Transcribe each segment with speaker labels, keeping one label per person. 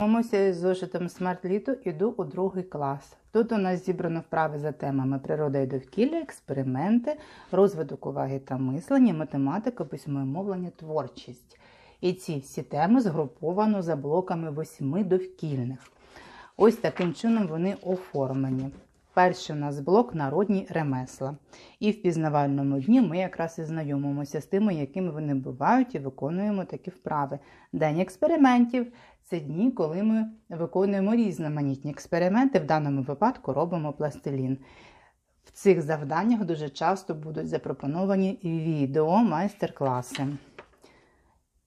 Speaker 1: Знайомимося із зошитом Смарт Літо іду у другий клас. Тут у нас зібрано вправи за темами природа і довкілля, експерименти, розвиток уваги та мислення, математика, письмове мовлення, творчість. І ці всі теми згруповано за блоками восьми довкільних. Ось таким чином вони оформлені. Перший у нас блок народні ремесла. І в пізнавальному дні ми якраз і знайомимося з тими, якими вони бувають, і виконуємо такі вправи. День експериментів це дні, коли ми виконуємо різноманітні експерименти. В даному випадку робимо пластилін. В цих завданнях дуже часто будуть запропоновані відео, майстер-класи.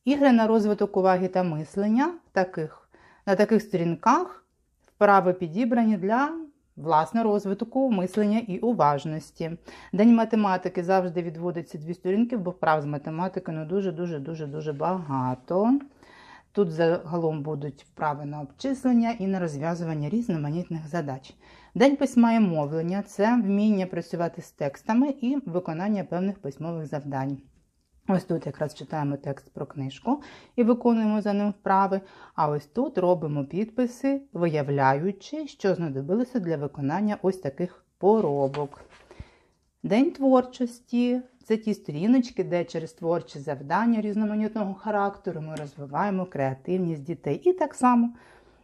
Speaker 1: Ігри на розвиток уваги та мислення таких, на таких сторінках вправи підібрані для власне розвитку мислення і уважності. День математики завжди відводиться дві сторінки, бо вправ з математики ну дуже-дуже дуже дуже багато. Тут загалом будуть вправи на обчислення і на розв'язування різноманітних задач. День письма і мовлення це вміння працювати з текстами і виконання певних письмових завдань. Ось тут якраз читаємо текст про книжку і виконуємо за ним вправи. А ось тут робимо підписи, виявляючи, що знадобилося для виконання ось таких поробок. День творчості це ті сторіночки, де через творчі завдання різноманітного характеру ми розвиваємо креативність дітей. І так само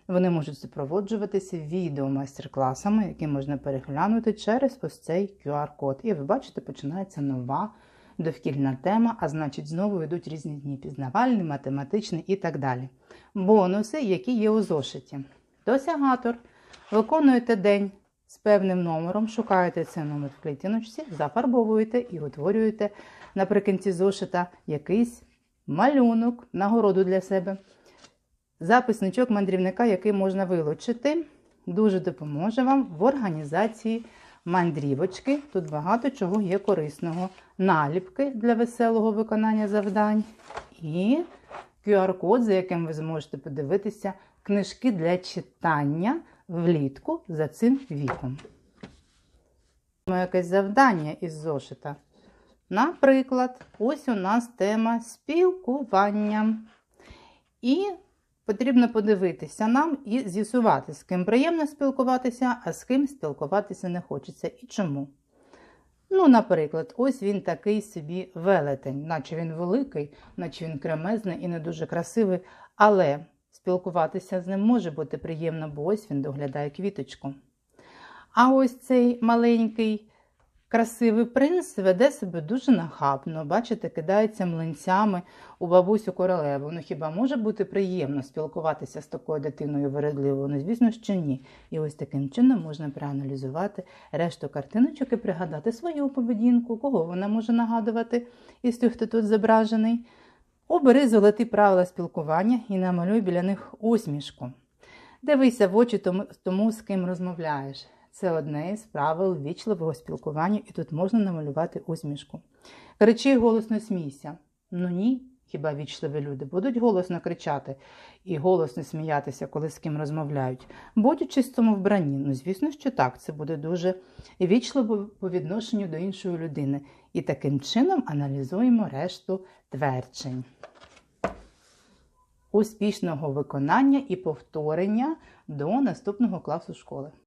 Speaker 1: вони можуть супроводжуватися відео майстер-класами, які можна переглянути через ось цей QR-код. І ви бачите, починається нова довкільна тема, а значить, знову йдуть різні дні пізнавальний, математичний і так далі. Бонуси, які є у зошиті. Досягатор. Виконуєте день з певним номером, шукаєте цей номер в клітиночці, зафарбовуєте і утворюєте наприкінці зошита якийсь малюнок, нагороду для себе. Записничок мандрівника, який можна вилучити, дуже допоможе вам в організації мандрівочки. Тут багато чого є корисного. Наліпки для веселого виконання завдань. І QR-код, за яким ви зможете подивитися книжки для читання влітку за цим віком. Якесь завдання із зошита. Наприклад, ось у нас тема спілкування. І потрібно подивитися нам і з'ясувати, з ким приємно спілкуватися, а з ким спілкуватися не хочеться. І чому. Ну, наприклад, ось він такий собі велетень, наче він великий, наче він кремезний і не дуже красивий, але спілкуватися з ним може бути приємно, бо ось він доглядає квіточку. А ось цей маленький красивий принц веде себе дуже нахабно, бачите, кидається млинцями у бабусю королеву. Ну хіба може бути приємно спілкуватися з такою дитиною вередливою? Ну, звісно, що ні. І ось таким чином можна проаналізувати решту картиночок і пригадати свою поведінку, кого вона може нагадувати із тих, хто тут зображений. Обери золоті правила спілкування і намалюй біля них усмішку. Дивися в очі тому, тому, з ким розмовляєш. Це одне із правил вічливого спілкування, і тут можна намалювати усмішку. Кричи голосно смійся. Ну ні, хіба вічливі люди будуть голосно кричати і голосно сміятися, коли з ким розмовляють. Будь у чистому вбранні. Ну, звісно, що так, це буде дуже вічливо по відношенню до іншої людини. І таким чином аналізуємо решту тверджень. Успішного виконання і повторення до наступного класу школи.